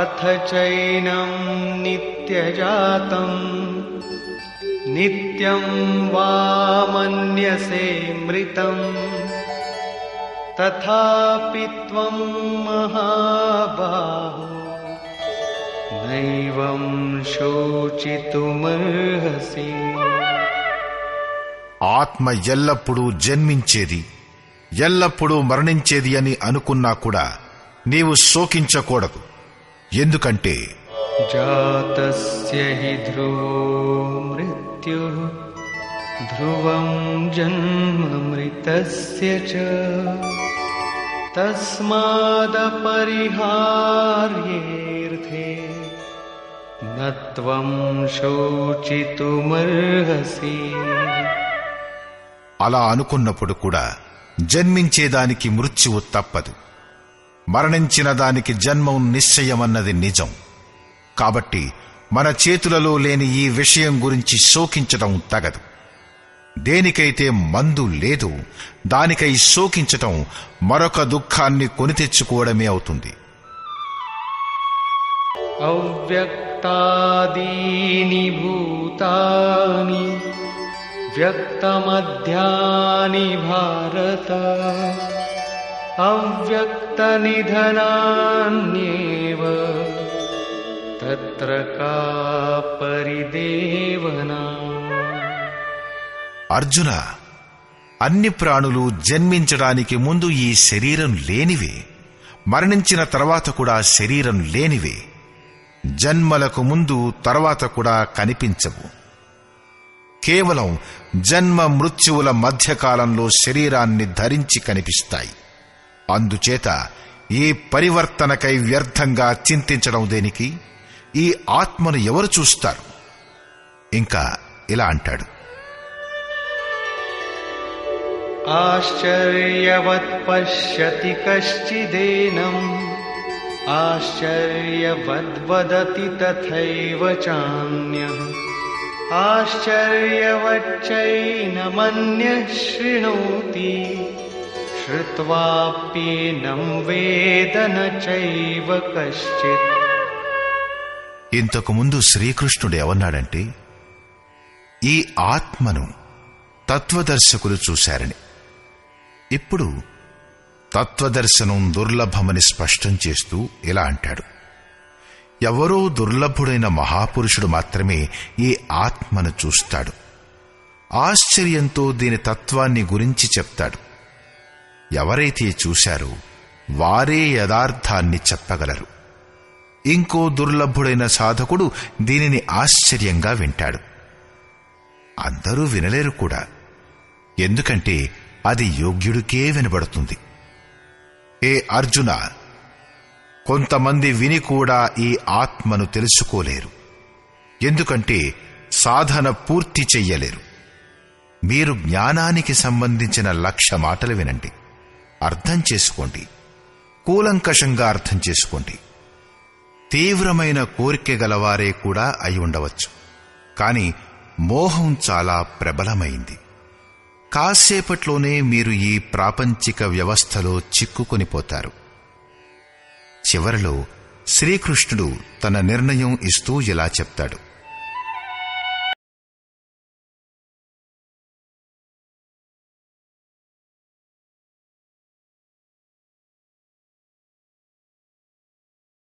अथ चैनं नित्यजातम् नित्यं वा मन्यसे मृतम् तथापि त्वं महाबाहो नैवं शोचितुमर्हसि ఆత్మ ఎల్లప్పుడూ జన్మించేది ఎల్లప్పుడూ మరణించేది అని అనుకున్నా కూడా నీవు శోకించకూడదు ఎందుకంటే జాతస్య హి ధ్రువో మృత్యు ధ్రువం జన్మ మృతస్య చ. తస్మాదపరిహార్యేర్థే నత్వం శోచితుమర్హసి. అలా అనుకున్నప్పుడు కూడా జన్మించేదానికి మృత్యువు తప్పదు. మరణించిన దానికి జన్మం నిశ్చయమన్నది నిజం. కాబట్టి మన చేతులలో లేని ఈ విషయం గురించి శోకించటం తగదు. దేనికైతే మందు లేదు దానికై శోకించటం మరొక దుఃఖాన్ని కొని తెచ్చుకోవడమే అవుతుంది. అవ్యక్తాదీని భూతాని వ్యక్తమధ్యాని భారత. अव्यक्तनिधनान्येव तत्र का परिदेवना అర్జున అన్ని ప్రాణులు జన్మించడానికి ముందు ఈ శరీరం లేనివే మరణించిన తర్వాత కూడా శరీరం లేనివే జన్మలకు ముందు తర్వాత కూడా కనిపించవు కేవలం జన్మ మృత్యువుల మధ్యకాలంలో శరీరాన్ని ధరించి కనిపిస్తాయి అందుచేత ఈ పరివర్తనకై వ్యర్థంగా చింతించడం దేనికి? ఈ ఆత్మను ఎవరు చూస్తారు? ఇంకా ఇలా అంటాడు. ఆశ్చర్యవత్ పశ్యతి కశ్చిదేనం ఆశ్చర్యవద్వదతి తథైవ చాన్యం ఆశ్చర్యవచ్చైనమన్య శృణోతి శ్రువాప్యేనం వేదన ఇంతకుముందు శ్రీకృష్ణుడు ఎవన్నాడంటే ఈ ఆత్మను తత్వదర్శకులు చూశారని. ఇప్పుడు తత్వదర్శనం దుర్లభమని స్పష్టం చేస్తూ ఇలా అంటాడు. ఎవరో దుర్లభుడైన మహాపురుషుడు మాత్రమే ఈ ఆత్మను చూస్తాడు. ఆశ్చర్యంతో దీని తత్వాన్ని గురించి చెప్తాడు. ఎవరైతే చూశారో వారే యథార్థాన్ని చెప్పగలరు. ఇంకో దుర్లభుడైన సాధకుడు దీనిని ఆశ్చర్యంగా వింటాడు. అందరూ వినలేరు కూడా. ఎందుకంటే అది యోగ్యుడికే వినబడుతుంది. ఏ అర్జున కొంతమంది విని కూడా ఈ ఆత్మను తెలుసుకోలేరు. ఎందుకంటే సాధన పూర్తి చెయ్యలేరు. మీరు జ్ఞానానికి సంబంధించిన లక్ష మాటలు వినండి. అర్థం చేసుకోండి. కూలంకషంగా అర్థం చేసుకోండి. తీవ్రమైన కోరిక గలవారే కూడా అయి ఉండవచ్చు. కాని మోహం చాలా ప్రబలమైంది. కాసేపట్లోనే మీరు ఈ ప్రాపంచిక వ్యవస్థలో చిక్కుకొనిపోతారు చివరలో శ్రీకృష్ణుడు తన నిర్ణయం ఇస్తూ ఇలా చెప్తాడు.